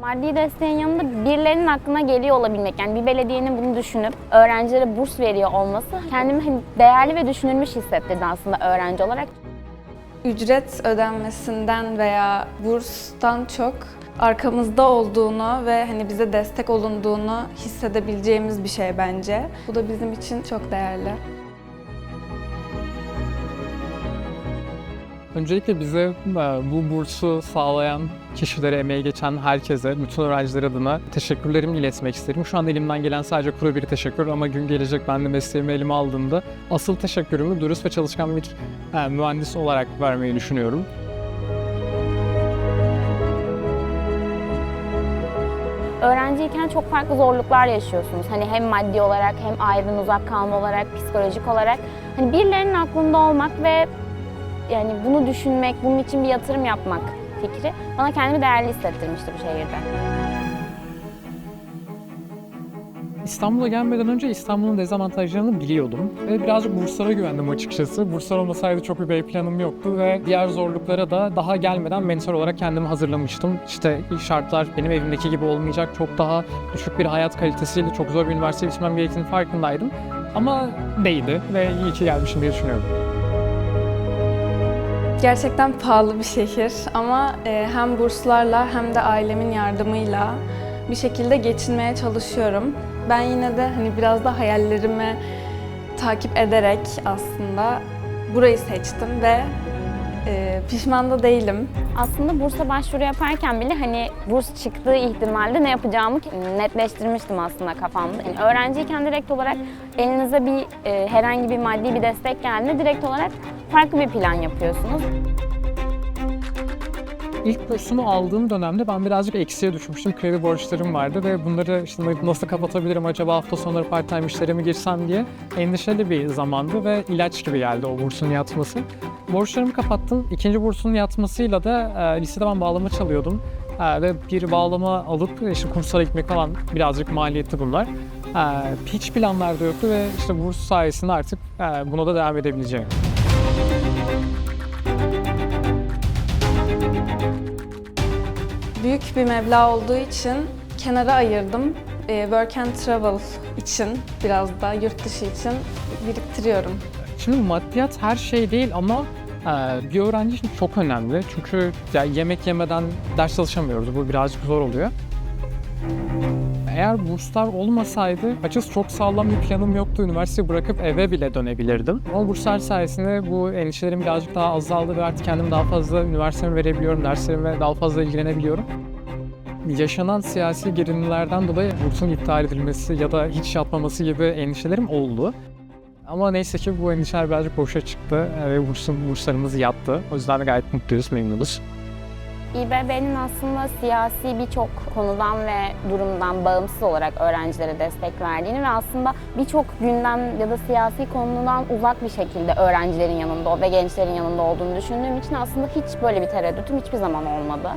Maddi desteğin yanında birilerinin aklına geliyor olabilmek. Yani bir belediyenin bunu düşünüp öğrencilere burs veriyor olması kendimi hani değerli ve düşünülmüş hissettirdi aslında öğrenci olarak. ücret ödenmesinden veya burstan çok arkamızda olduğunu ve hani bize destek olunduğunu hissedebileceğimiz bir şey bence. Bu da bizim için çok değerli. Öncelikle bize e, bu bursu sağlayan kişilere, emeği geçen herkese, bütün öğrenciler adına teşekkürlerimi iletmek isterim. Şu an elimden gelen sadece kuru bir teşekkür ama gün gelecek ben de mesleğimi elime aldığımda asıl teşekkürümü dürüst ve çalışkan bir e, mühendis olarak vermeyi düşünüyorum. Öğrenciyken çok farklı zorluklar yaşıyorsunuz. Hani hem maddi olarak hem aileden uzak kalma olarak, psikolojik olarak. Hani birilerinin aklında olmak ve yani bunu düşünmek, bunun için bir yatırım yapmak fikri bana kendimi değerli hissettirmişti bu şehirde. İstanbul'a gelmeden önce İstanbul'un dezavantajlarını biliyordum ve birazcık burslara güvendim açıkçası. Burslar olmasaydı çok bir B planım yoktu ve diğer zorluklara da daha gelmeden mentor olarak kendimi hazırlamıştım. İşte şartlar benim evimdeki gibi olmayacak, çok daha düşük bir hayat kalitesiyle çok zor bir üniversite bitirmem gerektiğini farkındaydım. Ama değdi ve iyi ki gelmişim diye düşünüyorum. Gerçekten pahalı bir şehir ama e, hem burslarla hem de ailemin yardımıyla bir şekilde geçinmeye çalışıyorum. Ben yine de hani biraz da hayallerimi takip ederek aslında burayı seçtim ve e, pişman da değilim. Aslında bursa başvuru yaparken bile hani burs çıktığı ihtimalde ne yapacağımı netleştirmiştim aslında kafamda. Yani öğrenciyken direkt olarak elinize bir e, herhangi bir maddi bir destek geldiğinde direkt olarak farklı bir plan yapıyorsunuz. İlk bursumu aldığım dönemde ben birazcık eksiye düşmüştüm. Kredi borçlarım vardı ve bunları işte nasıl kapatabilirim acaba hafta sonları part time işlere mi girsem diye endişeli bir zamandı ve ilaç gibi geldi o bursun yatması. Borçlarımı kapattım. İkinci bursun yatmasıyla da e, lisede ben bağlama çalıyordum. E, ve bir bağlama alıp işte kurslara gitmek falan birazcık maliyetli bunlar. E, hiç planlarda yoktu ve işte burs sayesinde artık e, buna da devam edebileceğim. Büyük bir meblağ olduğu için kenara ayırdım. E, work and travel için biraz da yurt dışı için biriktiriyorum. Şimdi maddiyat her şey değil ama e, bir öğrenci için çok önemli. Çünkü ya yemek yemeden ders çalışamıyoruz. Bu birazcık zor oluyor. Eğer burslar olmasaydı açıkçası çok sağlam bir planım yoktu. Üniversiteyi bırakıp eve bile dönebilirdim. Ama burslar sayesinde bu endişelerim birazcık daha azaldı ve artık kendimi daha fazla üniversiteme verebiliyorum. Derslerime daha fazla ilgilenebiliyorum. Yaşanan siyasi gerilimlerden dolayı bursun iptal edilmesi ya da hiç yapmaması gibi endişelerim oldu. Ama neyse ki bu endişeler birazcık boşa çıktı e, ve bursun, burslarımız yattı. O yüzden de gayet mutluyuz, memnunuz. İBB'nin aslında siyasi birçok konudan ve durumdan bağımsız olarak öğrencilere destek verdiğini ve aslında birçok gündem ya da siyasi konudan uzak bir şekilde öğrencilerin yanında ve gençlerin yanında olduğunu düşündüğüm için aslında hiç böyle bir tereddütüm hiçbir zaman olmadı.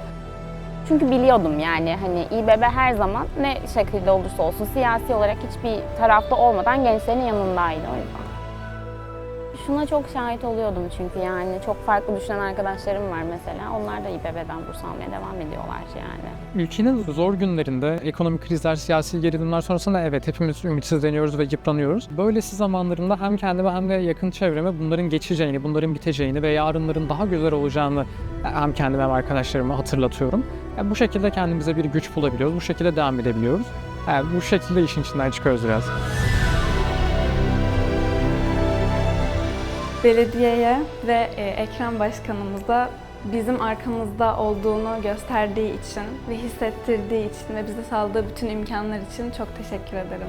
Çünkü biliyordum yani hani İBB her zaman ne şekilde olursa olsun siyasi olarak hiçbir tarafta olmadan gençlerin yanındaydı o yüzden. Şuna çok şahit oluyordum çünkü yani çok farklı düşünen arkadaşlarım var mesela. Onlar da İBB'den burs almaya devam ediyorlar yani. Ülkenin zor günlerinde ekonomik krizler, siyasi gerilimler sonrasında evet hepimiz ümitsizleniyoruz ve yıpranıyoruz. Böylesi zamanlarında hem kendime hem de yakın çevreme bunların geçeceğini, bunların biteceğini ve yarınların daha güzel olacağını hem kendime hem arkadaşlarıma hatırlatıyorum. Yani bu şekilde kendimize bir güç bulabiliyoruz, bu şekilde devam edebiliyoruz. Yani bu şekilde işin içinden çıkıyoruz biraz. Belediyeye ve e, Ekrem Başkanımıza bizim arkamızda olduğunu gösterdiği için ve hissettirdiği için ve bize sağladığı bütün imkanlar için çok teşekkür ederim.